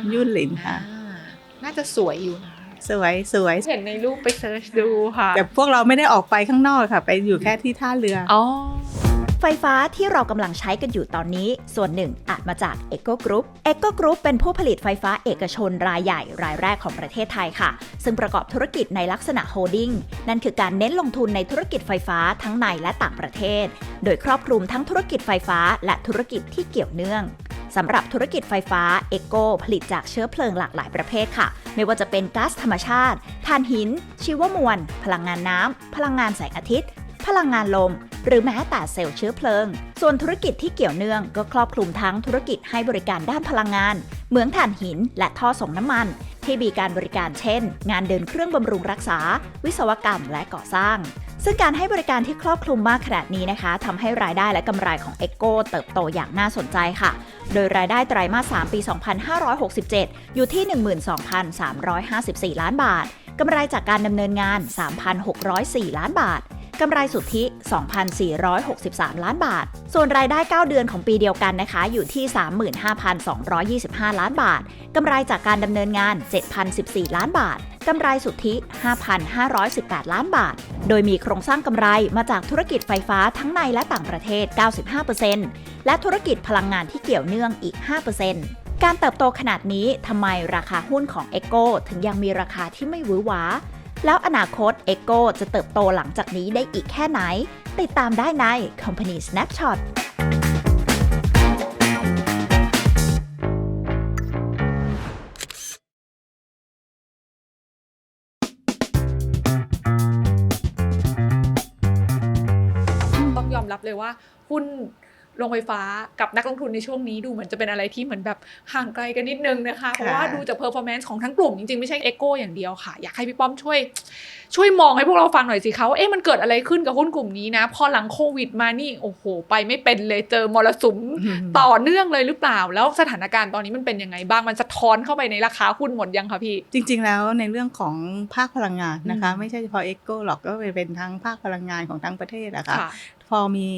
คะยุ่นหลินค่ะ อ่าน่าจะสวยอยู่นะสวยสวยเห็นในรูปไปเซิร์ชดูค่ะ แต่พวกเราไม่ได้ออกไปข้างนอกค่ะ ไปอยู่แค่ที่ท่าเรือออ๋อ ไฟฟ้าที่เรากำลังใช้กันอยู่ตอนนี้ ส่วนหนึ่งอาจมาจาก Eco Group Eco Group เป็นผู้ผลิตไฟฟ้าเอกชนรายใหญ่รายแรกของประเทศไทยค่ะ ซึ่งประกอบธุรกิจในลักษณะโฮลดิ้งนั่นคือการเน้นลงทุนในธุรกิจไฟฟ้าทั้งในและต่างประเทศ โดยครอบคลุมทั้งธุรกิจไฟฟ้าและธุรกิจที่เกี่ยวเนื่อง สำหรับธุรกิจไฟฟ้า e c o ผลิตจากเชื้อเพลิงหลากหลายประเภทค่ะ ไม่ว่าจะเป็นก๊าซธรรมชาติถ่านหิน ชีวมวล พลังงานน้ำ พลังงานแสงอาทิตย์ พลังงานลม หรือแม้แต่เซลล์เชื้อเพลิง ส่วนธุรกิจที่เกี่ยวเนื่องก็ครอบคลุมทั้งธุรกิจให้บริการด้านพลังงาน เหมืองถ่านหิน และท่อส่งน้ำมัน ที่มีการบริการเช่น งานเดินเครื่องบำรุงรักษา วิศวกรรมและก่อสร้าง ซึ่งการให้บริการที่ครอบคลุมมากขนาดนี้นะคะทำให้รายได้และกำไรของ e c o เติบโตอย่างน่าสนใจค่ะ โดยรายได้ไตรมาส 3 ปี 2567 อยู่ที่ 12,354 ล้านบาท กำไรจากการดำเนินงาน 3,604 ล้านบาท กำไรสุทธิ 2,463 ล้านบาท ส่วนรายได้ 9 เดือนของปีเดียวกันนะคะ อยู่ที่ 35,225 ล้านบาท กำไรจากการดำเนินงาน 7,014 ล้านบาท กำไรสุทธิ 5,518 ล้านบาท โดยมีโครงสร้างกำไรมาจากธุรกิจไฟฟ้าทั้งในและต่างประเทศ 95%และธุรกิจพลังงานที่เกี่ยวเนื่องอีก 5%การเติบโตขนาดนี้ทำไมราคาหุ้นของ e c o ถึงยังมีราคาที่ไม่หวือหวา แล้วอนาคต e c o จะเติบโตหลังจากนี้ได้อีกแค่ไหน ติดตามได้ใน Company Snapshot ต้องยอมรับเลยว่าหุ้น โรงไฟฟ้ากับนักลงทุนในช่วงนี้ดูเหมือนจะเป็นอะไรที่เหมือนแบบห่างไกลกันนิดนึงนะคะ เพราะว่าดูจาก performance ของทั้งกลุ่มจริงๆ ไม่ใช่ Echo อย่างเดียวค่ะ อยากให้พี่ป้อมช่วย ช่วยมองให้พวกเราฟังหน่อยสิคะว่าเอ๊ะมันเกิดอะไรขึ้นกับหุ้นกลุ่มนี้นะ พอหลังโควิดมานี่โอ้โห ไปไม่เป็นเลยเจอมรสุมต่อเนื่องเลยหรือเปล่า แล้วสถานการณ์ตอนนี้มันเป็นยังไงบ้างมันสะท้อนเข้าไปในราคาหุ้นหมดยังคะพี่ จริง ๆ แล้วในเรื่องของภาคพลังงานนะคะอืมไม่ใช่เฉพาะเอ็กโกหรอกก็เป็นทั้งภาคพลังงานของทั้งประเทศนะคะค่ะ พอมี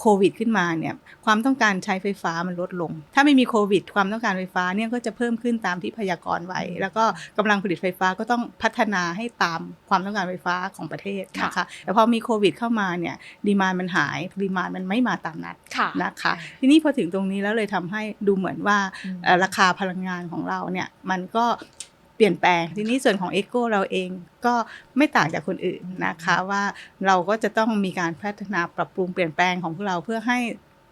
โควิดขึ้นมาเนี่ยความต้องการใช้ไฟฟ้ามันลดลง ถ้าไม่มีโควิด ความต้องการไฟฟ้าเนี่ยก็จะเพิ่มขึ้นตามที่พยากรณ์ไว้ แล้วก็กำลังผลิตไฟฟ้าก็ต้องพัฒนาให้ตามความต้องการไฟฟ้าของประเทศนะคะแต่พอมีโควิดเข้ามาเนี่ยดีมานมันหายดีมานมันไม่มาตามนัดค่ะนะคะ ทีนี้พอถึงตรงนี้แล้วเลยทำให้ดูเหมือนว่าอืมเอ่อราคาพลังงานของเราเนี่ยมันก็ เปลี่ยนแปลง ทีนี้ส่วนของ e อ o เราเองก็ไม่ต่างจากคนอื่นนะคะว่าเราก็จะต้องมีการพัฒนาปรับปรุงเปลี่ยนแปลงของพวกเราเพื่อให้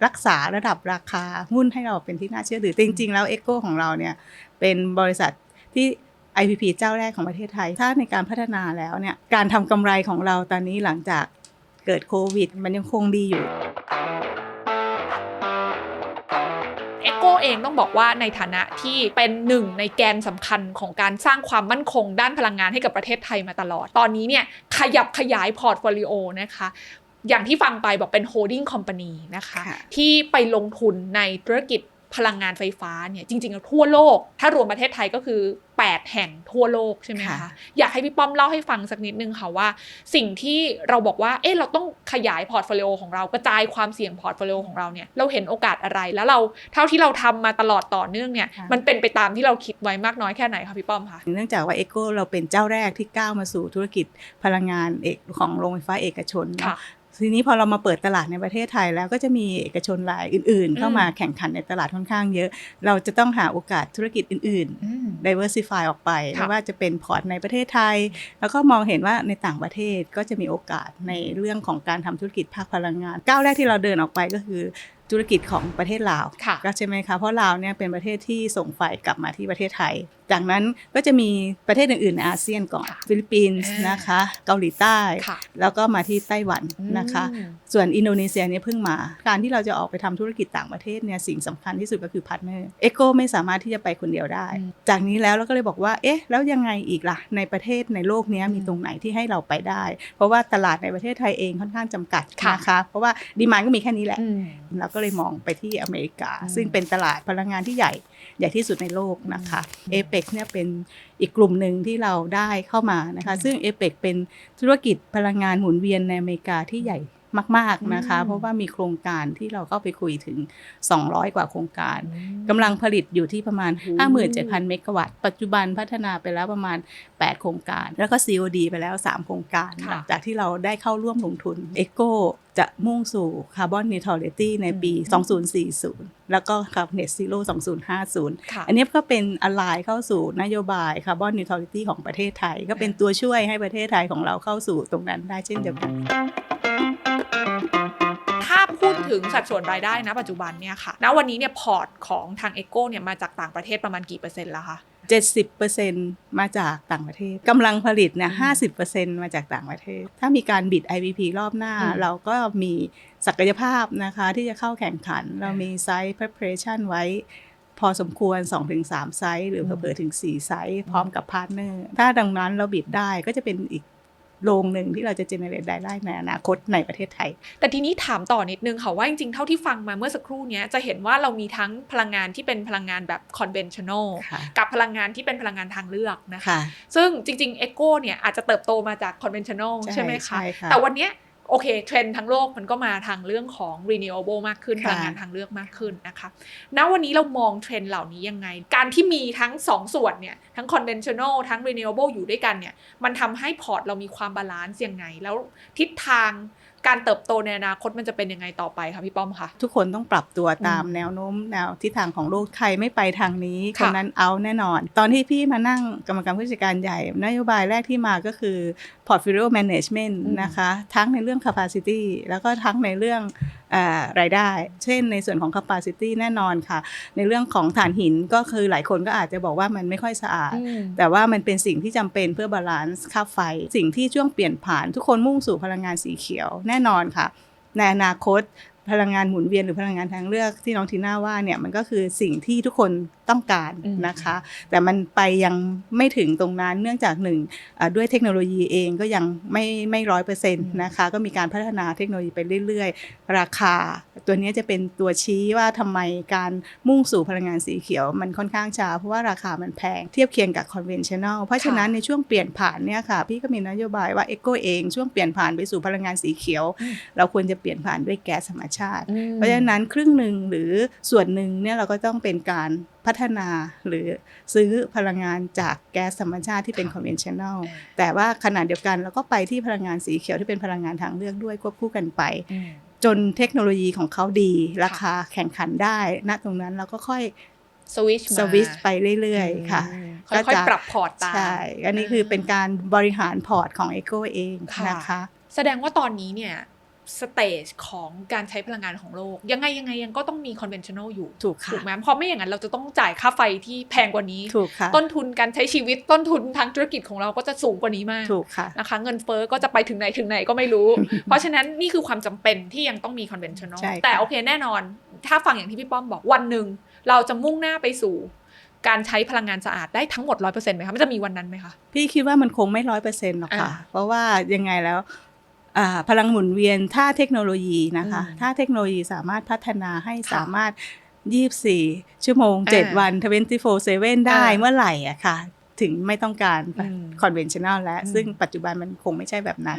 รักษาระดับราคาหุ้นให้เราเป็นที่น่าเชื่อถือจริง ๆ แล้ว e อ o ของเราเนี่ยเป็นบริษัทที่ IPP เจ้าแรกของประเทศไทย ถ้าในการพัฒนาแล้วเนี่ยการทำกำไรของเราตอนนี้หลังจากเกิดโควิด มันยังคงดีอยู่ โกเองต้องบอกว่าในฐานะที่เป็นหนึ่งในแกนสำคัญของการสร้างความมั่นคงด้านพลังงานให้กับประเทศไทยมาตลอด ตอนนี้เนี่ยขยับขยายพอร์ตโฟลิโอนะคะอย่างที่ฟังไปบอกเป็นโฮดดิ้งคอมพานีนะคะค่ะที่ไปลงทุนในธุรกิจ พลังงานไฟฟ้าเนี่ยจริงๆแล้วทั่วโลก ถ้ารวมประเทศไทยก็คือ 8 แห่งทั่วโลกใช่ไหมคะค่ะอยากให้พี่ป้อมเล่าให้ฟังสักนิดนึงค่ะว่า สิ่งที่เราบอกว่าเอ๊ะเราต้องขยายพอร์ตโฟลิโอของเรากระจายความเสี่ยงพอร์ตโฟลิโอของเราเนี่ยเราเห็นโอกาสอะไรแล้วเราเท่าที่เราทำมาตลอดต่อเนื่องเนี่ยค่ะมันเป็นไปตามที่เราคิดไว้มากน้อยแค่ไหนคะพี่ป้อมคะเนื่องจากว่าเอ o กเราเป็นเจ้าแรกที่ก้าวมาสู่ธุรกิจพลังงานเอกของโรงไฟฟ้าเอกชนเนอะค่ะ ทีนี้พอเรามาเปิดตลาดในประเทศไทยแล้วก็จะมีเอกชนรายอื่น ๆ เข้ามาอืมแข่งขันในตลาดค่อนข้างเยอะ เราจะต้องหาโอกาสธุรกิจอื่น ๆ diversify ออกไปค่ะไม่ว่าจะเป็นพอร์ตในประเทศไทย แล้วก็มองเห็นว่าในต่างประเทศก็จะมีโอกาสในเรื่องของการทำธุรกิจภาคพลังงานก้าวแรกที่เราเดินออกไปก็คือ ธุรกิจของประเทศลาวค่ะก็ใช่ไหมคะเพราะลาวเนี่ยเป็นประเทศที่ส่งไฟกลับมาที่ประเทศไทย จากนั้นก็จะมีประเทศอื่นๆในอาเซียนก่อนค่ะฟิลิปปินส์อ่านนะคะ เกาหลีใต้ค่ะแล้วก็มาที่ไต้หวันนะคะอืมส่วนอินโดนีเซียเนี่ยเพิ่งมา การที่เราจะออกไปทำธุรกิจต่างประเทศเนี่ยสิ่งสำคัญที่สุดก็คือพาร์ทเนอร์เอโกไม่สามารถที่จะไปคนเดียวได้อืมจากนี้แล้วเราก็เลยบอกว่าเอ๊ะแล้วยังไงอีกล่ะในประเทศในโลกเนี้ยมีอืมตรงไหนที่ให้เราไปได้ เพราะว่าตลาดในประเทศไทยเองค่อนข้างจำกัดค่ะนะคะเพราะว่าดีมานก็มีแค่นี้แหละอืมเราก็เลยมองไปที่อเมริกาอืมซึ่งเป็นตลาดพลังงานที่ใหญ่ใหญ่ที่สุดในโลกนะคะอืมเอเปกเนี่ยเป็นอีกกลุ่มหนึ่งที่เราได้เข้ามานะคะอืมซึ่งเอเปกเป็นธุรกิจพลังงานหมุนเวียนในอเมริกาที่ใหญ่มาก ๆ นะคะอืมเพราะว่ามีโครงการที่เราก็ไปคุยถึง 200 กว่าโครงการกำลังผลิตอยู่ที่ประมาณโอ้57,000 เมกะวัตต์ ปัจจุบันพัฒนาไปแล้วประมาณ 8 โครงการ แล้วก็ COD ไปแล้ว 3 โครงการค่ะหลังจากที่เราได้เข้าร่วมลงทุน ECO จะมุ่งสู่คาร์บอนนิวทรัลิตี้ในปี 2040 แล้วก็คาร์บอนเนตซีโร่2050ค่ะอันนี้ก็เป็นอะไรเข้าสู่นโยบายคาร์บอนนิวทรัลิตี้ของประเทศไทย ก็เป็นตัวช่วยให้ประเทศไทยของเราเข้าสู่ตรงนั้นได้เช่นเดียวกัน ถ้าพูดถึงสัดส่วนรายได้นะปัจจุบันเนี่ยค่ะ ณ วันนี้เนี่ยพอร์ตของทางเอโก้เนี่ยมาจากต่างประเทศประมาณกี่เปอร์เซ็นต์แล้วคะ 70%มาจากต่างประเทศกำลังผลิตเนี่ยอืม50%มาจากต่างประเทศ ถ้ามีการบิด IVP รอบหน้าอืมเราก็มีศักยภาพนะคะที่จะเข้าแข่งขัน เรามีไซส์ preparation ไว้ พอสมควร 2-3 ไซส์ หรืออืมเผลอๆถึง 4 ไซส์ พร้อมกับพาร์ทเนอร์ ถ้าดังนั้นเราบิดได้ก็จะเป็นอีก โรงหนึ่งที่เราจะ generate รายได้ในอนาคตในประเทศไทย แต่ทีนี้ถามต่อนิดนึงค่ะว่าจริงๆ เท่าที่ฟังมาเมื่อสักครู่เนี้ยจะเห็นว่าเรามีทั้งพลังงานที่เป็นพลังงานแบบ conventional ค่ะกับพลังงานที่เป็นพลังงานทางเลือกนะคะค่ะซึ่งจริงๆ Echo เนี่ยอาจจะเติบโตมาจาก conventional ใช่ใช่ไหมคะใช่ค่ะแต่วันเนี้ย โอเคเทรนด์ทั้งโลกมันก็มาทางเรื่องของ renewable มากขึ้นค่ะพลังงานทางเลือกมากขึ้นนะคะณวันนี้เรามองเทรนด์เหล่านี้ยังไง การที่มีทั้งสองส่วนเนี่ยทั้ง conventional ทั้ง renewable อยู่ด้วยกันเนี่ยมันทำให้พอร์ตเรามีความบาลานซ์ยังไง แล้วทิศทาง การเติบโตในอนาคตมันจะเป็นยังไงต่อไปคะพี่ป้อมคะทุกคนต้องปรับตัวตามอืมแนวโน้มแนวทิศทางของโลกใครไม่ไปทางนี้ค่ะคนนั้นเอาแน่นอน ตอนที่พี่มานั่งกรรมการผู้จัดการใหญ่ นโยบายแรกที่มาก็คือ portfolio management อืมนะคะ ทั้งในเรื่อง capacity แล้วก็ทั้งในเรื่องเออ รายได้ เช่นในส่วนของ capacity แน่นอนค่ะ ในเรื่องของถ่านหินก็คือหลายคนก็อาจจะบอกว่ามันไม่ค่อยสะอาด แต่ว่ามันเป็นสิ่งที่จำเป็นเพื่อบาลานซ์ค่าไฟ สิ่งที่ช่วงเปลี่ยนผ่านทุกคนมุ่งสู่พลังงานสีเขียวแน่นอนค่ะในอนาคต พลังงานหมุนเวียนหรือพลังงานทางเลือกที่น้องทีน่าว่าเนี่ยมันก็คือสิ่งที่ทุกคนต้องการอืมนะคะ แต่มันไปยังไม่ถึงตรงนั้นเนื่องจากหนึ่งอ่าด้วยเทคโนโลยีเองก็ยังไม่ไม่ร้อยเปอร์เซ็นต์นะคะก็มีการพัฒนาเทคโนโลยีไปเรื่อยๆ ราคา ตัวนี้จะเป็นตัวชี้ว่าทำไมการมุ่งสู่พลังงานสีเขียว มันค่อนข้างช้าเพราะว่าราคามันแพงเทียบเคียงกับ conventional เพราะฉะนั้นในช่วงเปลี่ยนผ่านเนี่ยค่ะพี่ก็มีนโยบายว่า Eco เองช่วงเปลี่ยนผ่านไปสู่พลังงานสีเขียวอืมเราควรจะเปลี่ยนผ่านด้วยแก๊สธรรมชาติ เพราะฉะนั้นครึ่งหนึ่งหรือส่วนหนึ่งเนี่ยเราก็ต้องเป็นการพัฒนาหรือซื้อพลังงานจากแก๊สธรรมชาติที่เป็น conventional แต่ว่าขณะเดียวกันเราก็ไปที่พลังงานสีเขียวที่เป็นพลังงานทางเลือกด้วยควบคู่กันไป จนเทคโนโลยีของเขาดีราคาแข่งขันได้ณตรงนั้นเราก็ค่อยสวิชสวิตช์ไปเรื่อยๆ ค่ะค่อยๆปรับพอร์ตตามใช่อันนี้คือเป็นการบริหารพอร์ตของ Eco เองค่ะนะคะ แสดงว่าตอนนี้เนี่ย สเตจของการใช้พลังงานของโลก ยังไงยังไงยังก็ต้องมี conventional อยู่ถูกค่ะถูกไหมเพราะไม่อย่างนั้นเราจะต้องจ่ายค่าไฟที่แพงกว่านี้ถูกค่ะต้นทุนการใช้ชีวิตต้นทุนทางธุรกิจของเราก็จะสูงกว่านี้มากถูกค่ะนะคะเงินเฟ้อก็จะไปถึงไหนถึงไหนก็ไม่รู้ เพราะฉะนั้นนี่คือความจำเป็นที่ยังต้องมี conventional ใช่ค่ะแต่โอเคแน่นอน ถ้าฟังอย่างที่พี่ป้อมบอกวันหนึ่งเราจะมุ่งหน้าไปสู่การใช้พลังงานสะอาดได้ทั้งหมดร้อยเปอร์เซ็นต์ไหมคะมันจะมีวันนั้นไหมคะ พี่คิดว่ามันคงไม่ร้อยเปอร์เซ็นต์หรอกค่ะอ่าเพราะว่ายังไงแล้วอ่า พลังหมุนเวียนถ้าเทคโนโลยีนะคะอืมถ้าเทคโนโลยีสามารถพัฒนาให้ค่ะสามารถ 24 ชั่วโมงอ่า7วัน 24/7 ได้อ่าเมื่อไหร่อะค่ะ ถึงไม่ต้องการอืม conventional แล้วอืมซึ่งปัจจุบันมันคงไม่ใช่แบบนั้น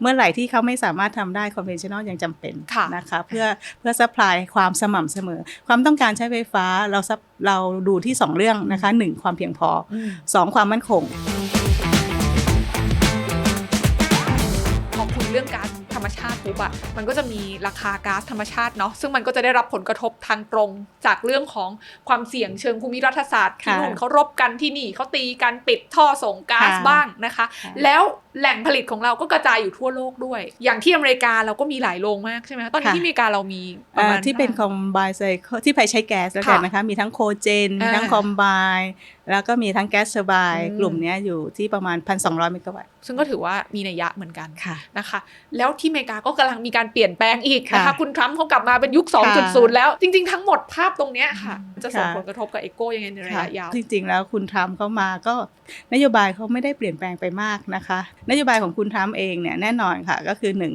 เมื่อไหร่ที่เขาไม่สามารถทำได้ conventional ยังจำเป็นค่ะนะคะ เพื่อเพื่อ supply ความสม่ำเสมอ ความต้องการใช้ไฟฟ้าเรา sup- เราดูที่ 2 เรื่องนะคะ 1 ความเพียงพออืม2ความมั่นคง ปุ๊บอะมันก็จะมีราคาก๊าซธรรมชาติเนาะซึ่งมันก็จะได้รับผลกระทบทางตรงจากเรื่องของความเสี่ยงเชิงภูมิรัฐศาสตร์ที่ค่ะนู่นเขารบกันที่นี่เขาตีกันปิดท่อส่งก๊าซค่ะบ้างนะคะค่ะแล้ว แหล่งผลิตของเราก็กระจายอยู่ทั่วโลกด้วย อย่างที่อเมริกาเราก็มีหลายโรงมากใช่ไหมคะตอนนี้ค่ะที่อเมริกาเรามีประเอ่อมาณที่เป็นท่าไหร่ combine cycle ที่ไปใช้แก๊สแล้วกันค่ะนะคะ มีทั้งโคเจน มีทั้งอ่า combine แล้วก็มีทั้งแก๊สเทอร์ไบอืมกลุ่มเนี้ยอยู่ที่ประมาณ 1,200 เมกะวัตต์ ซึ่งก็ถือว่ามีนัยยะเหมือนกันค่ะนะคะ แล้วที่อเมริกาก็กำลังมีการเปลี่ยนแปลงอีกนะคะค่ะคุณทรัมป์เขากลับมาเป็นยุคค่ะ2.0 แล้ว จริง ๆ ทั้งหมดภาพตรงเนี้ยค่ะ จะส่งค่ะผลกระทบกับเอโก้ยังไงในระยะยาว จริง ๆ แล้วคุณทรัมป์เขามาก็นโยบายเขาไม่ได้เปลี่ยนแปลงไปมากนะคะนโยบายของคุณทรัมป์เองเนี่ยแน่นอนค่ะก็คือหนึ่ง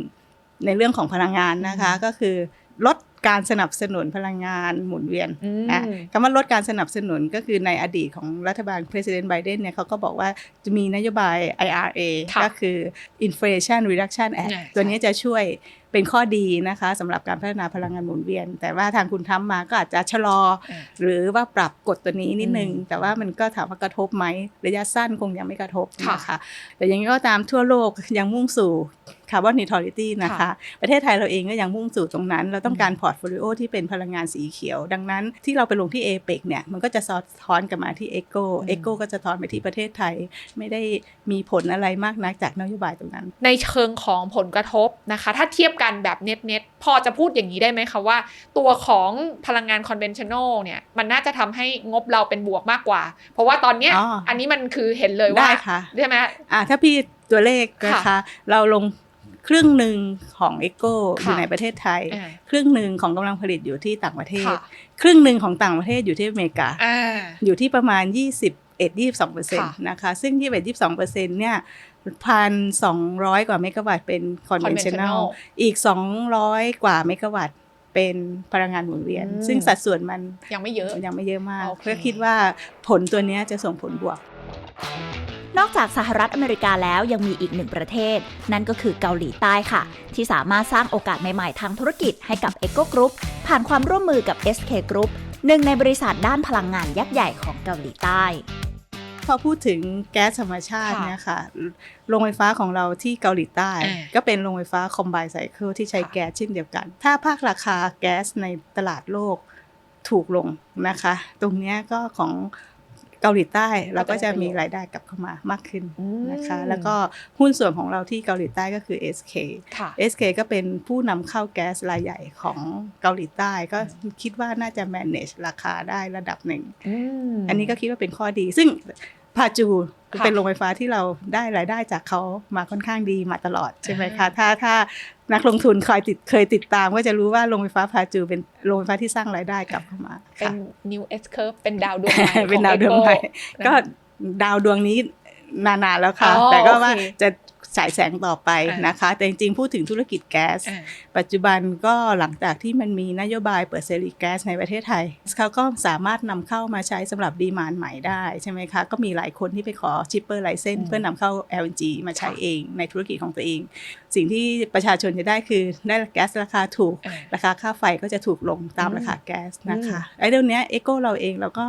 ในเรื่องของพลังงานนะคะก็คือลด การสนับสนุนพลังงานหมุนเวียนอืมนะคำว่าลดการสนับสนุนก็คือในอดีตของรัฐบาล President Biden เนี่ยเขาก็บอกว่าจะมีนโยบาย IRA ค่ะก็คือ Inflation Reduction Act เนี่ยตัวนี้จะช่วยเป็นข้อดีนะคะสำหรับการพัฒนาพลังงานหมุนเวียน แต่ว่าทางคุณทำมาก็อาจจะชะลออ่าหรือว่าปรับกฎตัวนี้นิดนึงอืมแต่ว่ามันก็ถามว่ากระทบไหมระยะสั้นคงยังไม่กระทบค่ะนะคะแต่อยังนี้ก็ตามทั่วโลกยังมุ่งสู่คาร์บอนนิทอริตี้นะคะค่ะประเทศไทยเราเองก็ยังมุ่งสู่ตรงนั้น เราต้องการพอร์ตโฟลิโอที่เป็นพลังงานสีเขียว ดังนั้นที่เราไปลงที่เอเปกเนี่ยมันก็จะสะท้อนกลับมาที่เอโกอืมเอโกก็จะท้อนไปที่ประเทศไทย ไม่ได้มีผลอะไรมากนักจากนโยบายตรงนั้น ในเชิงของผลกระทบนะคะ ถ้าเทียบกันแบบเน็ตเน็ตพอจะพูดอย่างนี้ได้ไหมคะว่า ตัวของพลังงานคอนเวนชั่นแนลเนี่ยมันน่าจะทำให้งบเราเป็นบวกมากกว่า เพราะว่าตอนเนี้ยอ๋ออัอันนี้มันคือเห็นเลยว่าได้ค่ะใช่ไหมอ่าถ้าพี่ตัวเลขนะคะค่ะเราลง ครึ่งหนึ่งของเอโกอค่ะยู่ในประเทศไทยอ่าครึ่งหนึ่งของกำลังผลิตอยู่ที่ต่างประเทศค่ะครึ่งหนึ่งของต่างประเทศอยู่ที่อเมริกาอ่าอยู่ที่ประมาณ21 22เปอร์เซ็นค่ะต์นะคะซึ่ง21 22เปอร์เซ็นต์เนี่ยพันสองร้อยกว่าเมกะวัตต์เป็น conventional อีก200กว่าเมกะวัตต์เป็นพลังงานหมุนเวียนอืมซึ่งสัดส่วนมันยังไม่เยอะยังไม่เยอะมากโอเคเพื่อคิดว่าผลตัวเนี้ยจะส่งผลบวก นอกจากสหรัฐอเมริกาแล้วยังมีอีกหนึ่งประเทศ นั่นก็คือเกาหลีใต้ค่ะ ที่สามารถสร้างโอกาสใหม่ๆทางธุรกิจให้กับ Eco Group ผ่านความร่วมมือกับ SK Group หนึ่งในบริษัทด้านพลังงานยักษ์ใหญ่ของเกาหลีใต้พอพูดถึงแก๊สธรรมชาติค่ะเนี่ยค่ะ โรงไฟฟ้าของเราที่เกาหลีใต้อ่าก็เป็นโรงไฟฟ้าคอมไบไซเคิลที่ใช้ค่ะแก๊สเช่นเดียวกัน ถ้าภาคราคาแก๊สในตลาดโลกถูกลงนะคะ ตรงเนี้ยก็ของ เกาหลีใต้เราก็จะมีรายได้กลับเข้ามามากขึ้นนะคะ แล้วก็หุ้นส่วนของเราที่เกาหลีใต้ก็คือ SK ค่ะ SK ก็เป็นผู้นำเข้าแก๊สรายใหญ่ของเกาหลีใต้ก็คิดว่าน่าจะ manage ราคาได้ระดับหนึ่งมอันนี้ก็คิดว่าเป็นข้อดี ซึ่ง พาจูค่ะเป็นโรงไฟฟ้าที่เราได้รายได้จากเขามาค่อนข้างดีมาตลอดใช่ไหมอ่าคะ ถ้าถ้านักลงทุนคอยติดเคยติดตามก็จะรู้ว่าโรงไฟฟ้าพาจูเป็นโรงไฟฟ้าที่สร้างรายได้กลับเข้ามาเป็น ค่ะ new S curve เป็นดาวดวงใหม่ เป็นดาวของดวงใหม่ Echo ก็ดาวดวงนี้นานๆแล้วค่ะ อ๋อแต่ก็โอเคว่าจะ ฉายแสงต่อไปอ่านนะคะ แต่จริงๆ พูดถึงธุรกิจแก๊สอ่าปัจจุบันก็หลังจากที่มันมีนโยบายเปิดเสรีแก๊สในประเทศไทย เขาก็สามารถนำเข้ามาใช้สำหรับดีมานใหม่ได้ใช่ไหมคะ ก็มีหลายคนที่ไปขอชิปเปอร์ไลเซนอืมเพื่อนำเข้า LNG มาใช้ค่ะเองในธุรกิจของตัวเอง สิ่งที่ประชาชนจะได้คือได้แก๊สราคาถูกอ่าราคาค่าไฟก็จะถูกลงตามอืมราคาแก๊สนะคะไอ้เรื่องเนี้ยเอโกเราเองเราก็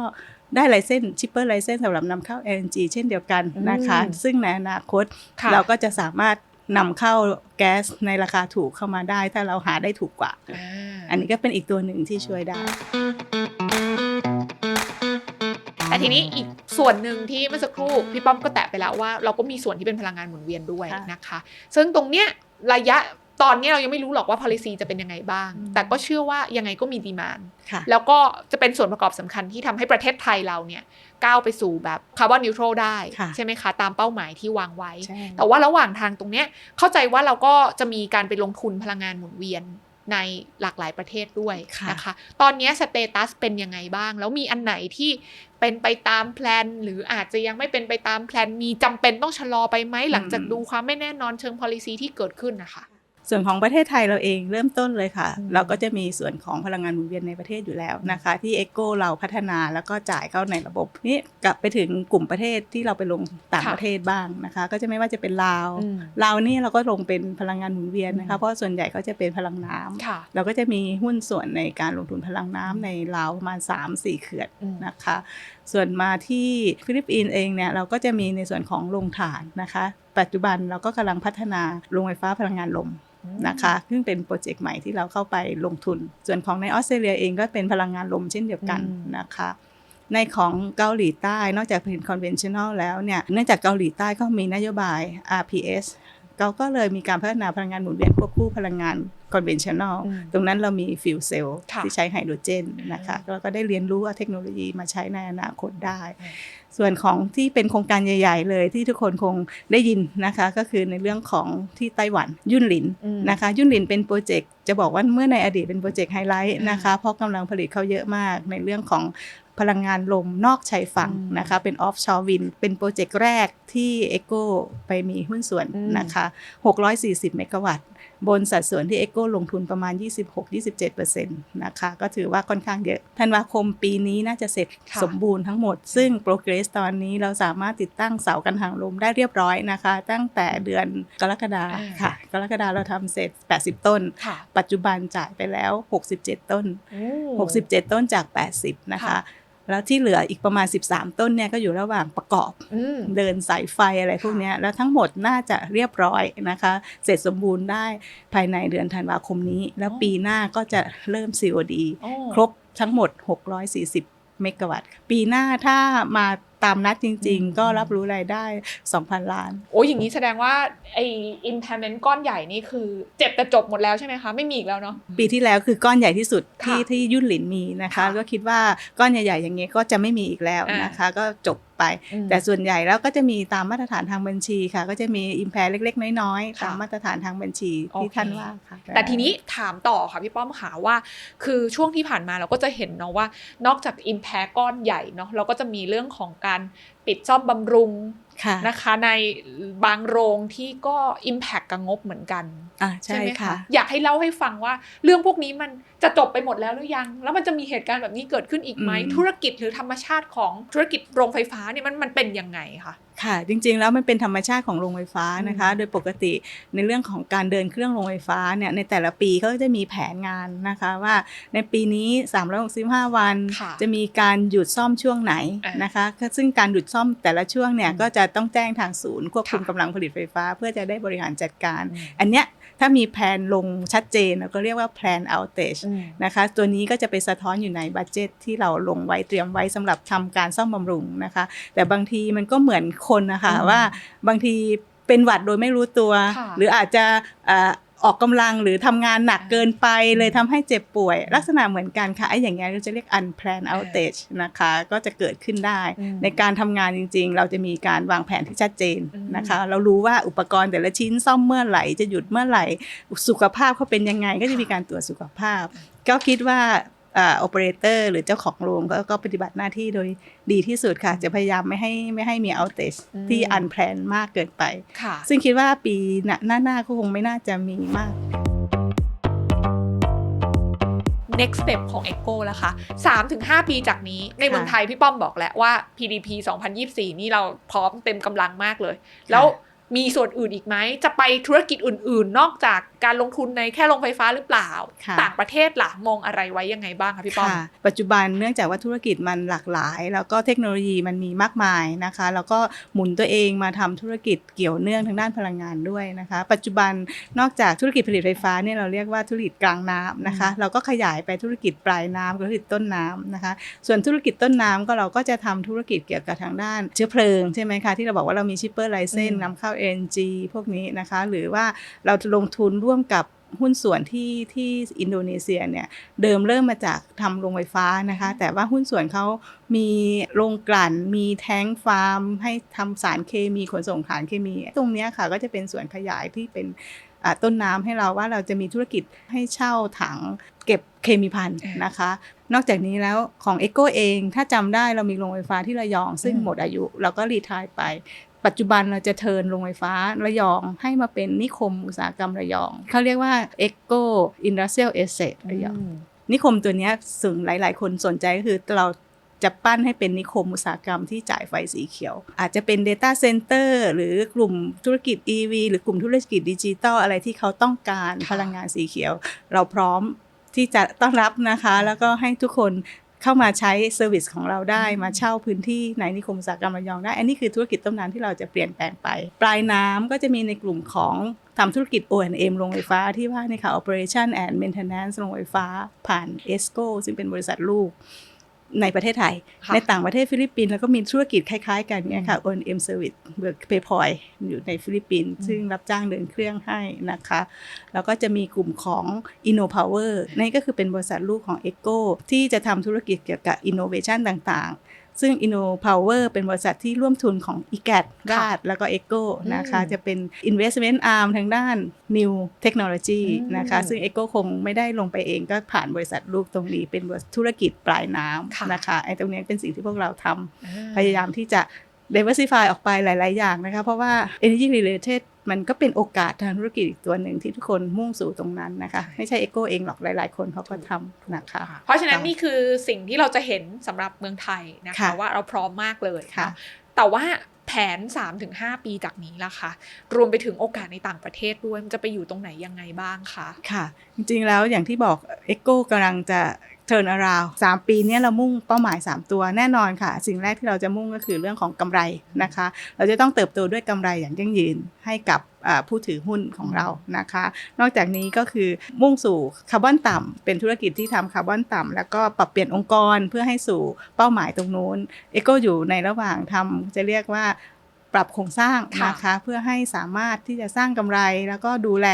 ได้ไลเซนชิปเปอร์ไลเซนสำหรับนำเข้า LNG เช่นเดียวกันนะคะอืมซึ่งในอนาคตค่ะเราก็จะสามารถนำเข้าแก๊สในราคาถูกเข้ามาได้ ถ้าเราหาได้ถูกกว่าอ่า อันนี้ก็เป็นอีกตัวหนึ่งที่ช่วยได้แต่ทีนี้อีกส่วนหนึ่งที่เมื่อสักครู่พี่ป้อมก็แตะไปแล้วว่าเราก็มีส่วนที่เป็นพลังงานหมุนเวียนด้วยค่ะนะคะ ซึ่งตรงเนี้ยระยะ ตอนเนี้ยเรายังไม่รู้หรอกว่า policy จะเป็นยังไงบ้างอืมแต่ก็เชื่อว่ายังไงก็มีดีมานค่ะแล้วก็จะเป็นส่วนประกอบสำคัญที่ทำให้ประเทศไทยเราเนี่ยก้าวไปสู่แบบคาร์บอนนิวทรัลได้ค่ะใช่ไหมคะ ตามเป้าหมายที่วางไว้ใช่แต่ว่าระหว่างทางตรงเนี้ยเข้าใจว่าเราก็จะมีการไปลงทุนพลังงานหมุนเวียนในหลากหลายประเทศด้วยค่ะนะคะ ตอนเนี้สเตตัสเป็นยังไงบ้าง แล้วมีอันไหนที่เป็นไปตามแพลน หรืออาจจะยังไม่เป็นไปตามแพลน มีจำเป็นต้องชะลอไปไหมหลังจากดูความไม่แน่นอนเชิง policy ที่เกิดขึ้นนะคะ ส่วนของประเทศไทยเราเองเริ่มต้นเลยค่ะอืมเราก็จะมีส่วนของพลังงานหมุนเวียนในประเทศอยู่แล้วนะคะ ที่เอโกเราพัฒนาแล้วก็จ่ายเข้าในระบบนี่กลับไปถึงกลุ่มประเทศที่เราไปลงต่างค่ะประเทศบ้างนะคะ ก็จะไม่ว่าจะเป็นลาวอืมลาวนี่เราก็ลงเป็นพลังงานหมุนเวียนนะอืคะมเพราะส่วนใหญ่เขาจะเป็นพลังน้ำค่ะเราก็จะมีหุ้นส่วนในการลงทุนพลังน้ำในลาวประมาณ 3-4 เขื่อนอืมนะคะ ส่วนมาที่ฟิลิปปินส์เองเนี่ยเราก็จะมีในส่วนของโรงถ่านนะคะ ปัจจุบันเราก็กำลังพัฒนาโรงไฟฟ้าพลังงานลม นะคะซึ่งเป็นโปรเจกต์ใหม่ที่เราเข้าไปลงทุน ส่วนของในออสเตรเลียเองก็เป็นพลังงานลมเช่นเดียวกันอืมนะคะในของเกาหลีใต้นอกจากเป็น conventional แล้วเนี่ยเนื่องจากเกาหลีใต้ก็มีนโยบาย RPS เราก็เลยมีการพัฒนาพลังงานหมุนเวียนควบคู่พลังงาน conventional อืมตรงนั้นเรามีฟิวเซลค่ะที่ใช้ไฮโดรเจนนะคะแล้วก็ได้เรียนรู้ว่าเทคโนโลยีมาใช้ในอนาคตได้อืม ส่วนของที่เป็นโครงการใหญ่ ๆ เลยที่ทุกคนคงได้ยินนะคะ ก็คือในเรื่องของที่ไต้หวันยุ่นหลินนะคะ ยุ่นหลินเป็นโปรเจกต์จะบอกว่าเมื่อในอดีตเป็นโปรเจกต์ไฮไลท์นะคะเพราะกำลังผลิตเขาเยอะมากในเรื่องของพลังงานลมนอกชายฝั่งนะคะ เป็นออฟชอร์วิน เป็นโปรเจกต์แรกที่เอโกไปมีหุ้นส่วนนะคะ 640 เมกะวัตต์ บนสัดส่วนที่เอ o ลงทุนประมาณ 26-27%นะคะ ก็ถือว่าค่อนข้างเยอะ ธันวาคมปีนี้น่าจะเสร็จค่ะสมบูรณ์ทั้งหมด ซึ่ง progress ตอนนี้เราสามารถติดตั้งเสากันหังลมได้เรียบร้อยนะคะ ตั้งแต่เดือนกรกฎาอ่าค่ะ กรกฎาเราทำเสร็จ 80 ต้นค่ะปัจจุบันจ่ายไปแล้ว 67 ต้นโอ้67 ต้นจาก 80 นะคะค่ะ แล้วที่เหลืออีกประมาณ 13 ต้นเนี่ยก็อยู่ระหว่างประกอบอืมเดินสายไฟอะไรพวกเนี้ยแล้วทั้งหมดน่าจะเรียบร้อยนะคะ เสร็จสมบูรณ์ได้ภายในเดือนธันวาคมนี้ แล้วอ๋อปีหน้าก็จะเริ่ม COD โอ้ครบทั้งหมด 640 เมกะวัตต์ ปีหน้าถ้ามา ตามนัดจริงอืมๆก็รับรู้รายได้ 2,000 ล้าน โอ้ยอย่างนี้แสดงว่าไอ้ impairment ก้อนใหญ่นี่คือ เจ็บแต่จบหมดแล้วใช่ไหมคะไม่มีอีกแล้วเนาะปีที่แล้วคือก้อนใหญ่ที่สุดที่ค่ะที่ยุ่นหลินมีนะคะค่ะก็คิดว่าก้อนใหญ่ๆอย่างเงี้ยก็จะไม่มีอีกแล้วอ่านนะคะ ก็จบ ไปอืมแต่ส่วนใหญ่แล้วก็จะมีตามมาตรฐานทางบัญชีค่ะ ก็จะมีอิมแพร์เล็ก ๆ น้อยๆค่ะตามมาตรฐานทางบัญชีที่โอเคท่านว่าค่ะแต่ทีนี้ถามต่อค่ะพี่ป้อมค่ะว่า คือช่วงที่ผ่านมาเราก็จะเห็นเนาะว่านอกจาก impact ก้อนใหญ่เนาะเราก็จะมีเรื่องของการ ปิดซ่อมบำรุงค่ะนะคะในบางโรงที่ก็ impact กับงบเหมือนกันอ่าใช่ไหมค่ะอยากให้เล่าให้ฟังว่า เรื่องพวกนี้มันจะจบไปหมดแล้วหรือยัง แล้วมันจะมีเหตุการณ์แบบนี้เกิดขึ้นอีกไหมอืมธุรกิจหรือธรรมชาติของธุรกิจโรงไฟฟ้าเนี่ยมันมันเป็นยังไงคะ ค่ะ จริงๆแล้วมันเป็นธรรมชาติของโรงไฟฟ้านะคะอืมโดยปกติในเรื่องของการเดินเครื่องโรงไฟฟ้าเนี่ยในแต่ละปีเขาก็จะมีแผนงานนะคะว่าในปีนี้ 365 วันค่ะจะมีการหยุดซ่อมช่วงไหนอะนะคะซึ่งการหยุดซ่อมแต่ละช่วงเนี่ยอืมก็จะต้องแจ้งทางศูนย์ควบคุมค่ะกำลังผลิตไฟฟ้า เพื่อจะได้บริหารจัดการอืมอันเนี้ย ถ้ามีแผนลงชัดเจนเราก็เรียกว่า plan outage อืมนะคะตัวนี้ก็จะไปสะท้อนอยู่ในบัตเจตที่เราลงไว้เตรียมไว้สำหรับทำการซ่อมบำรุงนะคะ แต่บางทีมันก็เหมือนคนนะคะอืมว่าบางทีเป็นหวัดโดยไม่รู้ตัวค่ะหรืออาจจะเอ่อออกกำลังหรือทำงานหนักเกินไปอืมเลยทำให้เจ็บป่วย ลักษณะเหมือนกันค่ะไอ้อย่างเงี้ยเราจะเรียก unplanned outage นะคะ ก็จะเกิดขึ้นได้อืมในการทำงานจริง ๆ เราจะมีการวางแผนที่ชัดเจนอืมนะคะ เรารู้ว่าอุปกรณ์แต่ละชิ้นซ่อมเมื่อไหร่จะหยุดเมื่อไหร่ สุขภาพเขาเป็นยังไงก็จะมีการตรวจสุขภาพ ก็คิดว่า โอเปอเรเตอร์หรือเจ้าของโรงก็ก็ปฏิบัติหน้าที่โดยดีที่สุดค่ะ จะพยายามไม่ให้ไม่ให้มี outage อืมที่ unplanned มากเกินไปค่ะซึ่งคิดว่าปีหน้าหน้าหน้าก็คงไม่น่าจะมีมาก next step ของ Echo แล้วค่ะ3-5 ปีจากนี้ในเมืองไทยพี่ป้อมบอกแล้วว่า PDP 2024 นี่เราพร้อมเต็มกำลังมากเลย แล้วมีส่วนอื่นอีกไหม จะไปธุรกิจอื่น ๆ นอกจากการลงทุนในแค่โรงไฟฟ้าหรือเปล่าค่ะต่างประเทศล่ะมองอะไรไว้ยังไงบ้างคะพี่ป้อมค่ะปัจจุบันเนื่องจากว่าธุรกิจมันหลากหลาย แล้วก็เทคโนโลยีมันมีมากมายนะคะ แล้วก็หมุนตัวเองมาทำธุรกิจเกี่ยวเนื่องทางด้านพลังงานด้วยนะคะ ปัจจุบันนอกจากธุรกิจผลิตไฟฟ้าเนี่ยเราเรียกว่าธุรกิจกลางน้ำนะคะอืมเราก็ขยายไปธุรกิจปลายน้ำกับธุรกิจต้นน้ำนะคะ ส่วนธุรกิจต้นน้ำก็เราก็จะทำธุรกิจเกี่ยวกับทางด้านเชื้อเพลิงใช่ไหมคะที่เราบอกว่าเรามีชิปเปอร์ไลเซนอืมนำเข้า LNG พวกนี้นะคะ หรือว่าเราจะลงทุนร่วมกับหุ้นส่วนที่ที่อินโดนีเซียเนี่ยเดิมเริ่มมาจากทำโรงไฟฟ้านะคะ แต่ว่าหุ้นส่วนเขามีโรงกลั่น มีแท้งฟาร์ม ให้ทำสารเคมีขนส่งสารเคมี ตรงเนี้ยค่ะก็จะเป็นส่วนขยายที่เป็นอ่าต้นน้ำให้เราว่าเราจะมีธุรกิจให้เช่าถังเก็บเคมีพันธุ์นะคะ นอกจากนี้แล้วของ e อ o เองถ้าจำได้เรามีโรงไฟฟ้าที่ระยอง ซึ่งอืมหมดอายุเราก็รีทายไป ปัจจุบันเราจะเทิร์นโรงไฟฟ้าระยองให้มาเป็นนิคมอุตสาหกรรมระยอง เขาเรียกว่า Eco Industrial Estate ระยองอืมนิคมตัวเนี้ยซึ่งหลาย ๆ คนสนใจก็คือเราจะปั้นให้เป็นนิคมอุตสาหกรรมที่จ่ายไฟสีเขียว อาจจะเป็น Data Center หรือกลุ่มธุรกิจ EV หรือกลุ่มธุรกิจดิจิทัลอะไรที่เขาต้องการค่ะพลังงานสีเขียว เราพร้อม ที่จะต้อนรับนะคะ แล้วก็ให้ทุกคนเข้ามาใช้เซอร์วิสของเราได้อืมมาเช่าพื้นที่ในนิคมอุตสาหกรรมระยองได้ อันนี้คือธุรกิจต้นน้ำที่เราจะเปลี่ยนแปลงไป ปลายน้ำก็จะมีในกลุ่มของทำธุรกิจ O&M โรงไฟฟ้าที่ว่าเนี่ยค่ะ Operation and Maintenance โรงไฟฟ้าผ่าน ESCO ซึ่งเป็นบริษัทลูก ในประเทศไทยค่ะในต่างประเทศฟิลิปปินส์แล้วก็มีธุรกิจคล้ายๆ กันเนี่ยค่ะ O&M Service เบิร์กเพย์พอยอยู่ในฟิลิปปินส์อืมซึ่งรับจ้างเดินเครื่องให้นะคะ แล้วก็จะมีกลุ่มของ InnoPower นั่นก็คือเป็นบริษัทลูกของ Eco ที่จะทำธุรกิจเกี่ยวกับ Innovation ต่างๆ ซึ่ง InnoPower เป็นบริษัทที่ร่วมทุนของ i g a t ราดแล้วก็ Eco นะคะอืมจะเป็น Investment Arm ทางด้าน New Technology อืมนะคะ ซึ่ง Eco คงไม่ได้ลงไปเองก็ผ่านบริษัทลูกตรงนี้เป็นธุรกิจปลายน้ค่ะำนะคะไอ้ตรงนี้เป็นสิ่งที่พวกเราทำอ่าพยายามที่จะ diversify ออกไปหลาย ๆ อย่างนะคะ เพราะว่า energy related มันก็เป็นโอกาสทางธุรกิจอีกตัวหนึ่งที่ทุกคนมุ่งสู่ตรงนั้นนะคะ ไม่ใช่ Echo เองหรอกหลาย ๆ คนเขาก็ทำนะคะ เพราะฉะนั้นนี่คือสิ่งที่เราจะเห็นสำหรับเมืองไทยนะคะค่ะว่าเราพร้อมมากเลยค่ะเนาะแต่ว่าแผน 3-5 ปีจากนี้ล่ะคะรวมไปถึงโอกาสในต่างประเทศด้วย มันจะไปอยู่ตรงไหนยังไงบ้างคะ ค่ะ จริงๆแล้วอย่างที่บอก Echo กำลังจะ turn around 3ปีเนี้ยเรามุ่งเป้าหมาย 3 ตัวแน่นอนค่ะ สิ่งแรกที่เราจะมุ่งก็คือเรื่องของกำไรนะคะ เราจะต้องเติบโตด้วยกำไรอย่างยั่งยืนให้กับอ่าผู้ถือหุ้นของเรานะคะ นอกจากนี้ก็คือมุ่งสู่คาร์บอนต่ำเป็นธุรกิจที่ทำคาร์บอนต่ำแล้วก็ปรับเปลี่ยนองค์กรเพื่อให้สู่เป้าหมายตรงนู้น Echo อยู่ในระหว่างทำจะเรียกว่าปรับโครงสร้างค่ะนะคะเพื่อให้สามารถที่จะสร้างกำไรแล้วก็ดูแล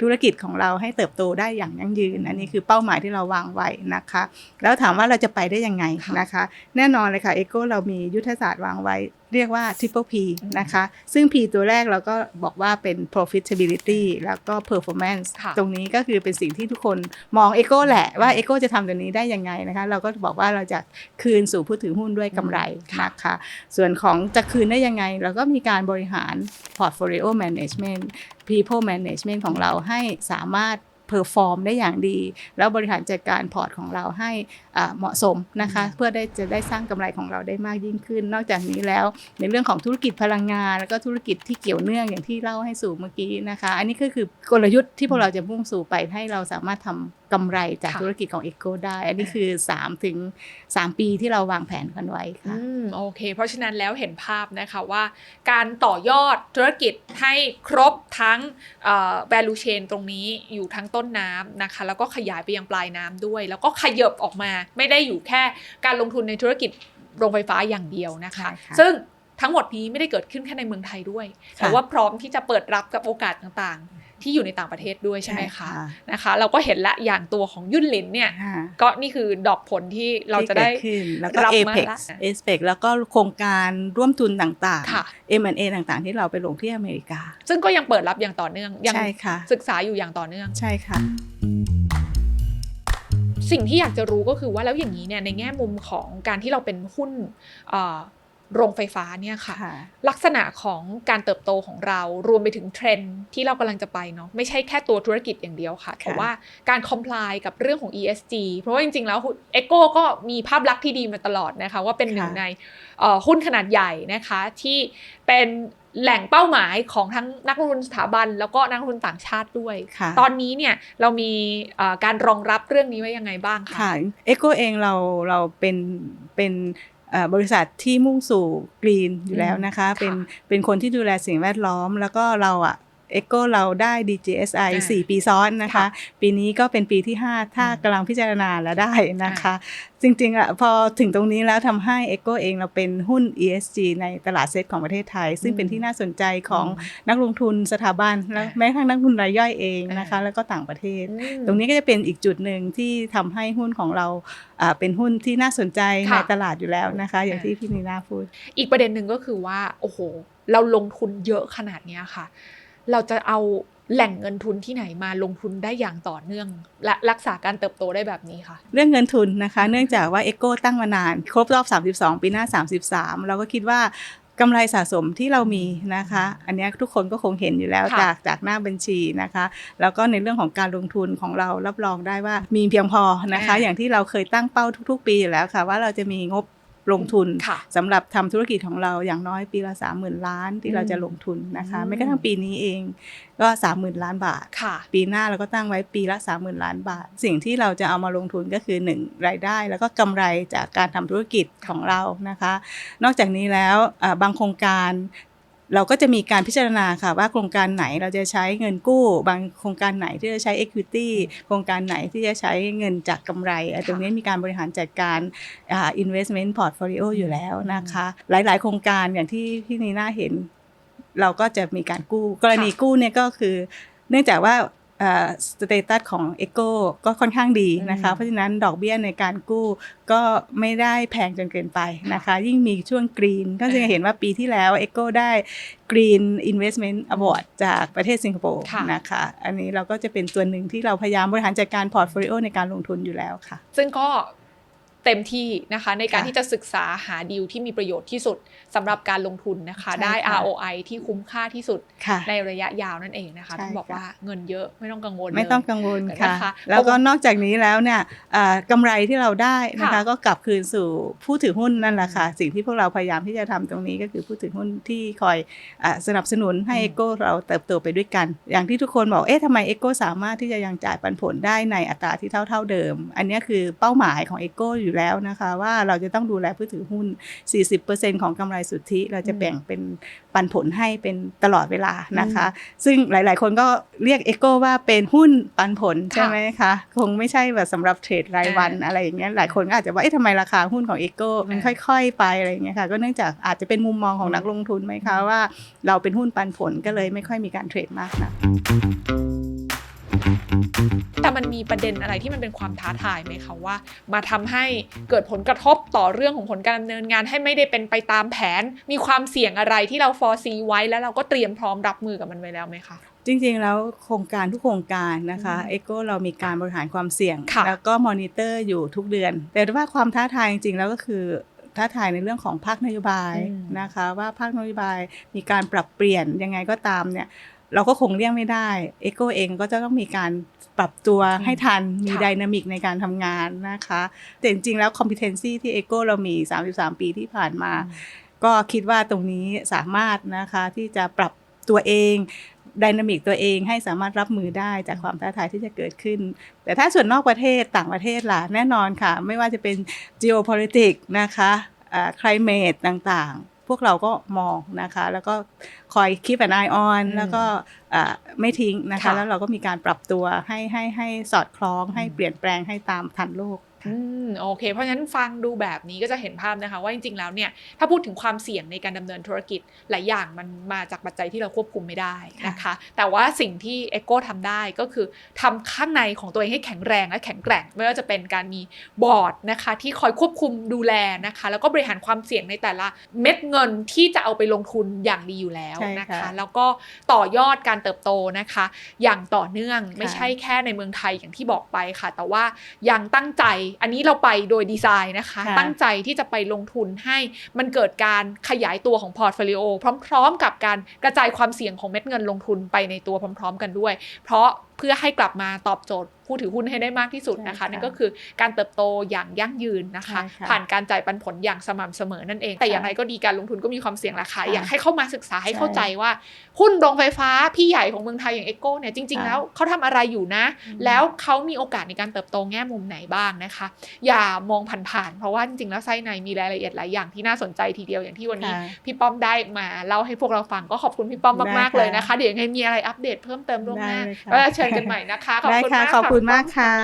ธุรกิจของเราให้เติบโตได้อย่างยั่งยืน อันนี้คือเป้าหมายที่เราวางไว้นะคะ แล้วถามว่าเราจะไปได้ยังไงค่ะนะคะ แน่นอนเลยค่ะ Echo เรามียุทธศาสตร์วางไว้ เรียกว่า Triple P อืมนะคะ ซึ่ง P ตัวแรกเราก็บอกว่าเป็น profitability แล้วก็ performance ค่ะตรงนี้ก็คือเป็นสิ่งที่ทุกคนมอง Echo แหละว่า Echo จะทำตัวนี้ได้ยังไงนะคะ เราก็บอกว่าเราจะคืนสู่ผู้ถือหุ้นด้วยกำไรค่ะนะคะส่วนของจะคืนได้ยังไง เราก็มีการบริหาร portfolio management people management ของเราให้สามารถ เพอร์ฟอร์มได้อย่างดี แล้วบริหารจัดการพอร์ตของเราให้อ่าเหมาะสมนะคะ เพื่อได้จะได้สร้างกำไรของเราได้มากยิ่งขึ้น นอกจากนี้แล้วในเรื่องของธุรกิจพลังงาน แล้วก็ธุรกิจที่เกี่ยวเนื่องอย่างที่เล่าให้สู่เมื่อกี้นะคะ อันนี้ก็คือกลยุทธ์ที่พวกเราจะมุ่งสู่ไปให้เราสามารถทำ กำไรจากค่ะธุรกิจของ Eco ได้ อันนี้คือ3ถึง3ปีที่เราวางแผนกันไว้ค่ะอืมโอเค เพราะฉะนั้นแล้วเห็นภาพนะคะว่า การต่อยอดธุรกิจให้ครบทั้งเอ่อ value chain ตรงนี้อยู่ทั้งต้นน้ำนะคะ แล้วก็ขยายไปยังปลายน้ำด้วย แล้วก็ขยบออกมาไม่ได้อยู่แค่การลงทุนในธุรกิจโรงไฟฟ้าอย่างเดียวนะคะใช่ค่ะซึ่งทั้งหมดนี้ไม่ได้เกิดขึ้นแค่ในเมืองไทยด้วย แต่ค่ะว่าพร้อมที่จะเปิดรับกับโอกาสต่างๆ ที่อยู่ในต่างประเทศด้วยใช่ไหมคะนะคะ เราก็เห็นละอย่างตัวของยุ่นหลินเนี่ยค่ะก็นี่คือดอกผลที่เราจะได้ที่กิขึ้นแล้วก็รับมา Apex ละ Apex แล้วก็โครงการร่วมทุนต่างค่ะๆ M&A ต่างๆ ที่เราไปลงที่อเมริกา ซึ่งก็ยังเปิดรับอย่างต่อเนื่องยังใช่ค่ะศึกษาอยู่อย่างต่อเนื่องใช่ค่ะสิ่งที่อยากจะรู้ก็คือว่าแล้วอย่างนี้เนี่ยในแง่มุมของการที่เราเป็นหุ้นเอ่อ โรงไฟฟ้าเนี่ยค่ะค่ะ ลักษณะของการเติบโตของเรารวมไปถึงเทรนด์ที่เรากำลังจะไปเนาะไม่ใช่แค่ตัวธุรกิจอย่างเดียวค่ะ แต่ว่าการ comply กับเรื่องของ ESG เพราะว่าจริงๆ แล้ว Echo ก็มีภาพลักษณ์ที่ดีมาตลอดนะคะ ว่าเป็นหนึ่งค่ะในเอ่อหุ้นขนาดใหญ่นะคะที่เป็นแหล่งเป้าหมายของทั้งนักลงทุนสถาบัน แล้วก็นักลงทุนต่างชาติด้วยค่ะตอนนี้เนี่ยเรามีเอ่อการรองรับเรื่องนี้ไว้ยังไงบ้างคะค่ะ Echo เองเราเราเป็นเป็นเอ่อ บริษัทที่มุ่งสู่กรีนอยู่แล้วนะคะอืมเป็นค่ะเป็นคนที่ดูแลสิ่งแวดล้อม แล้วก็เราอะ Echo เราได้ DJSI อ่า4ปีซ้อนนะคะค่ะปีนี้ก็เป็นปีที่ 5 ถ้าอืมกำลังพิจารณาแล้วได้นะคะ จริงๆอะพอถึงตรงนี้แล้วทำให้ Echo เองเราเป็นหุ้น ESG ในตลาดเซ็ตของประเทศไทย ซึ่งเป็นที่น่าสนใจของนักลงทุนสถาบันและอ่าแม้กระทั่งนักลงทุนรายย่อยเองนะคะอ่าแล้วก็ต่างประเทศอืมตรงนี้ก็จะเป็นอีกจุดหนึ่งที่ทำให้หุ้นของเราอ่าเป็นหุ้นที่น่าสนใจค่ะในตลาดอยู่แล้วนะคะ อย่างอ่าที่พี่นีนาพูด อีกประเด็นหนึ่งก็คือว่าโอ้โห เราลงทุนเยอะขนาดเนี้ยค่ะ เราจะเอาแหล่งเงินทุนที่ไหนมาลงทุนได้อย่างต่อเนื่อง และรักษาการเติบโตได้แบบนี้ค่ะ เรื่องเงินทุนนะคะ เนื่องจากว่า e อ o ตั้งมานาน ครบรอบ 32 ปีหน้า 33 เราก็คิดว่ากำไรสะสมที่เรามีนะคะ อันเนี้ยทุกคนก็คงเห็นอยู่แล้วค่ะจากจากหน้าบัญชีนะคะ แล้วก็ในเรื่องของการลงทุนของเรารับรองได้ว่ามีเพียงพอนะคะอ่าอย่างที่เราเคยตั้งเป้าทุก ๆ ปีอยู่แล้วค่ะ ว่าเราจะมีงบ ลงทุนค่ะสำหรับทำธุรกิจของเราอย่างน้อยปีละ30,000 ล้านที่เราจะลงทุนนะคะอืมไม่กระทั่งปีนี้เองก็30,000 ล้านบาทค่ะปีหน้าเราก็ตั้งไว้ปีละ 30,000 ล้านบาท สิ่งที่เราจะเอามาลงทุนก็คือ 1 รายได้ แล้วก็กำไรจากการทำธุรกิจของเรานะคะ นอกจากนี้แล้วอ่าบางโครงการ เราก็จะมีการพิจารณาค่ะว่าโครงการไหนเราจะใช้เงินกู้ บางโครงการไหนที่จะใช้ equity โครงการไหนที่จะใช้เงินจากกำไรอะตรงนี้มีการบริหารจัดการอ่า investment portfolio อยู่แล้วนะคะ หลาย ๆ โครงการอย่างที่พี่นีน่าเห็น เราก็จะมีการกู้ กรณีกู้เนี่ยก็คือ เนื่องจากว่า สเตตัสของ e อ o ก็ค่อนข้างดีนะคะอืมเพราะฉะนั้นดอกเบี้ยในการกู้ก็ไม่ได้แพงจนเกินไปนะคะ ยิ่งมีช่วงกรีนก็จะเห็นว่าปีที่แล้ว e อ o ได้ Green Investment Award จากประเทศสิงคโปร์ค่ะนะคะ อันนี้เราก็จะเป็นตัวหนึ่งที่เราพยายามบริหารจัดการพอร์ตโฟลิโอในการลงทุนอยู่แล้วค่ะ ซึ่งก็ เต็มที่นะคะในการค่ะที่จะศึกษาหาดีลที่มีประโยชน์ที่สุดสำหรับการลงทุนนะคะใช่ได้ค่ะ ROI ที่คุ้มค่าที่สุดค่ะในระยะยาวนั่นเองนะคะใช่ต้องบอกค่ะว่าเงินเยอะไม่ต้องกังวลไม่ต้องเลยกังวลนะค่ะคะแล้วก็นอกจากนี้แล้วเนี่ยอ่ากำไรที่เราได้นะคะค่ะก็กลับคืนสู่ผู้ถือหุ้นนั่นแหละค่ะสิ่งที่พวกเราพยายามที่จะทำตรงนี้ก็คือผู้ถือหุ้นที่คอยอาสนับสนุนให้อืมเอโก้เราเติบโตไปด้วยกัน อย่างที่ทุกคนบอกเอ๊ะทำไมเอโก้สามารถที่จะยังจ่ายปันผลได้ในอัตราที่เท่า ๆเดิม อันนี้คือเป้าหมายของเอโก้อยู่แล้วนะคะ ว่าเราจะต้องดูแลผู้ถือหุ้น 40%ของกำไรสุทธิ เราจะแบ่งเป็นปันผลให้เป็นตลอดเวลานะคะ ซึ่งหลาย ๆ คนก็เรียกเอโก้ว่าเป็นหุ้นปันผลใช่ไหมคะ คงไม่ใช่แบบสำหรับเทรดรายวันอ่าอะไรอย่างเงี้ยหลายคนก็อาจจะว่าเอ๊ะทำไมราคาหุ้นของเอโก้มันอ่าค่อย ๆ ไปอะไรอย่างเงี้ยค่ะก็เนื่องจากอาจจะเป็นมุมมองของนักลงทุนไหมคะว่า เราเป็นหุ้นปันผลก็เลยไม่ค่อยมีการเทรดมากนะแต่ มันมีประเด็นอะไรที่มันเป็นความท้าทายไหมคะว่า มาทำให้เกิดผลกระทบต่อเรื่องของผลการดำเนินงานให้ไม่ได้เป็นไปตามแผน มีความเสี่ยงอะไรที่เราฟอร์ซีไว้แล้วเราก็เตรียมพร้อมรับมือกับมันไว้แล้วไหมคะจริงๆ แล้วโครงการทุกโครงการนะคะอืมเอโก้เรามีการบริหารความเสี่ยงค่ะแล้วก็มอนิเตอร์อยู่ทุกเดือน แต่ว่าความท้าทายจริงๆ แล้วก็คือท้าทายในเรื่องของภาคนโยบายอืมนะคะ ว่าภาคนโยบายมีการปรับเปลี่ยนยังไงก็ตามเนี่ย เราก็คงเลี่ยงไม่ได้เอโก้เองก็จะต้องมีการปรับตัวให้ทันมีค่ะไดนามิกในการทำงานนะคะ แต่จริงๆแล้ว competency ที่เอโก้เรามี 33 ปีที่ผ่านมา ก็คิดว่าตรงนี้สามารถนะคะที่จะปรับตัวเองดินามิกตัวเองให้สามารถรับมือได้จากความท้าทายที่จะเกิดขึ้น แต่ถ้าส่วนนอกประเทศต่างประเทศล่ะ แน่นอนค่ะ ไม่ว่าจะเป็น geopolitics นะคะอ่า climate ต่างๆ พวกเราก็มองนะคะ แล้วก็คอย keep an eye on อืมแล้วก็อ่าไม่ทิ้งนะคะค่ะแล้วเราก็มีการปรับตัวให้ให้ให้สอดคล้องให้เปลี่ยนแปลงให้ตามทันโลก อืมโอเค เพราะฉะนั้นฟังดูแบบนี้ก็จะเห็นภาพนะคะ ว่าจริงๆแล้วเนี่ยถ้าพูดถึงความเสี่ยงในการดำเนินธุรกิจหลายอย่างมันมาจากปัจจัยที่เราควบคุมไม่ได้นะคะ แต่ว่าสิ่งที่ e c o ทำได้ก็คือทำข้างในของตัวเองให้แข็งแรงและแข็งแกร่ง ไม่ว่าจะเป็นการมีบอร์ดนะคะ ที่คอยควบคุมดูแลนะคะ แล้วก็บริหารความเสี่ยงในแต่ละเม็ดเงินที่จะเอาไปลงทุนอย่างดีอยู่แล้วใช่นะค่ะคะ แล้วก็ต่อยอดการเติบโตนะคะ อย่างต่อเนื่องไม่ใช่แค่ในเมืองไทยอย่างที่บอกไปค่ะ แต่ว่ายังตั้งใจอันนี้เราไปโดยดีไซน์นะคะค่ะตั้งใจที่จะไปลงทุนให้มันเกิดการขยายตัวของพอร์ตโฟลิโอพร้อม ๆ กับการกระจายความเสี่ยงของเม็ดเงินลงทุนไปในตัวพร้อม ๆ กันด้วย เพราะเพื่อให้กลับมาตอบโจทย์ ผู้ถือหุ้นให้ได้มากที่สุดนะคะใช่ค่ะนั่นก็คือการเติบโตอย่างยั่งยืนนะคะใช่ค่ะผ่านการจ่ายปันผลอย่างสม่ำเสมอนั่นเอง แต่อย่างไรก็ดีการลงทุนก็มีความเสี่ยงราคาอยากให้เข้ามาศึกษาให้เข้าใจว่า หุ้นโรงไฟฟ้าพี่ใหญ่ของเมืองไทยอย่างเอโก้เนี่ยจริงๆค่ะแล้วเขาทำอะไรอยู่นะ แล้วเขามีโอกาสในการเติบโตแง่มุมไหนบ้างนะคะ อย่ามองผ่านๆเพราะว่าจริงๆแล้วไส้ในมีรายละเอียดหลายอย่างที่น่าสนใจทีเดียวอย่างที่วันนี้ค่ะพี่ป้อมได้มาเล่าให้พวกเราฟังก็ขอบคุณพี่ป้อมมากๆได้ค่ะเลยนะคะ เดี๋ยวยังไงมีอะไรอัปเดตเพิ่มเติมล่วงหน้าได้เลยค่ะก็จะเชิญกันใหม่นะคะขอบได้คุณค่ะมากขอบคุณมากค่ะ